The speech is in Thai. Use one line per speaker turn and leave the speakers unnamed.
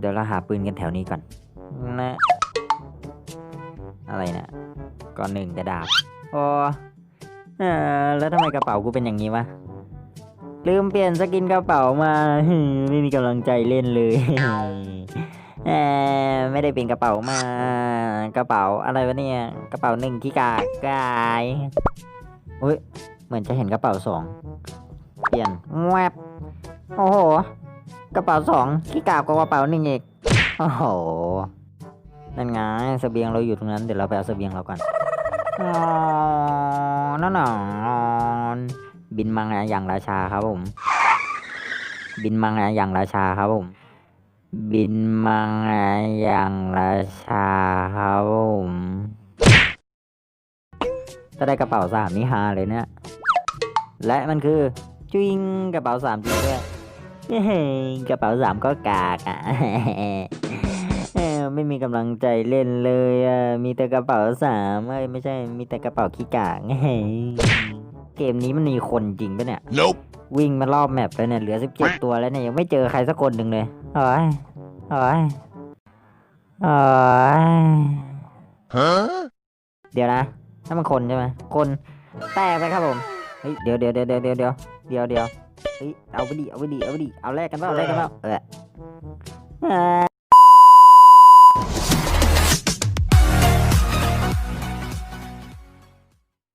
เดี๋ยวเราหาปืนกันแถวนี้ก่อน นะ อะไรเนะก่อนหนึ่งกระดาบโอ้เออแล้วทำไมกระเป๋ากูเป็นอย่างนี้วะ ลืมเปลี่ยนสกินกระเป๋ามา ไม่มีกำลังใจเล่นเลยเออไม่ได้เปลี่ยนกระเป๋ามากระเป๋าอะไรวะเนี่ย กระเป๋าหนึ่งขี้กากกายเฮ้ยเหมือนจะเห็นกระเป๋าสองเปลี่ยนแวบโอ้โห กระเป๋าสองขี้กากกว่ากระเป๋าหนึ่งอีกโอ้โหนั่นไงเสบียงเราอยู่ตรงนั้นเดี๋ยวเราไปเอาเสบียงเราก่อนอ๋อนั่นน่ะบินมังอย่างราชาครับผม บินมังอย่างราชาครับผม บินมังอย่างราชาครับผมถ้าได้กระเป๋าสามนี่ฮาเลยเนี่ย และมันคือจุิงกระเป๋าสามจริงด้วย กระเป๋าสามก็กากอะเออไม่มีกำลังใจเล่นเลยอะมีแต่กระเป๋าสามเอ้ยไม่ใช่มีแต่กระเป๋าขี้กากเฮ้ยเกมนี้มันมีคนจริงปะเนี่ย
Nope.
วิ่งมารอบแมปแล้วเนี่ยเหลือสิบเจ็ดตัวแล้วเนี่ยยังไม่เจอใครสักคนหนึ่งเลยโอ้ยโอ้ยโอ้ย
Huh?
เดี๋ยวนะนั่นมันคนใช่ไหมคนแตกไปครับผมเฮ้ยเดี๋ยวเดี๋ยวเดี๋ยวเดี๋ยวเดี๋ยวเดี๋ยวเดี๋ยว เฮ้ยเอาไปดิเอาไปดิเอาไปดิเอาแลกกันเปล่าแลกกันเปล่าเออ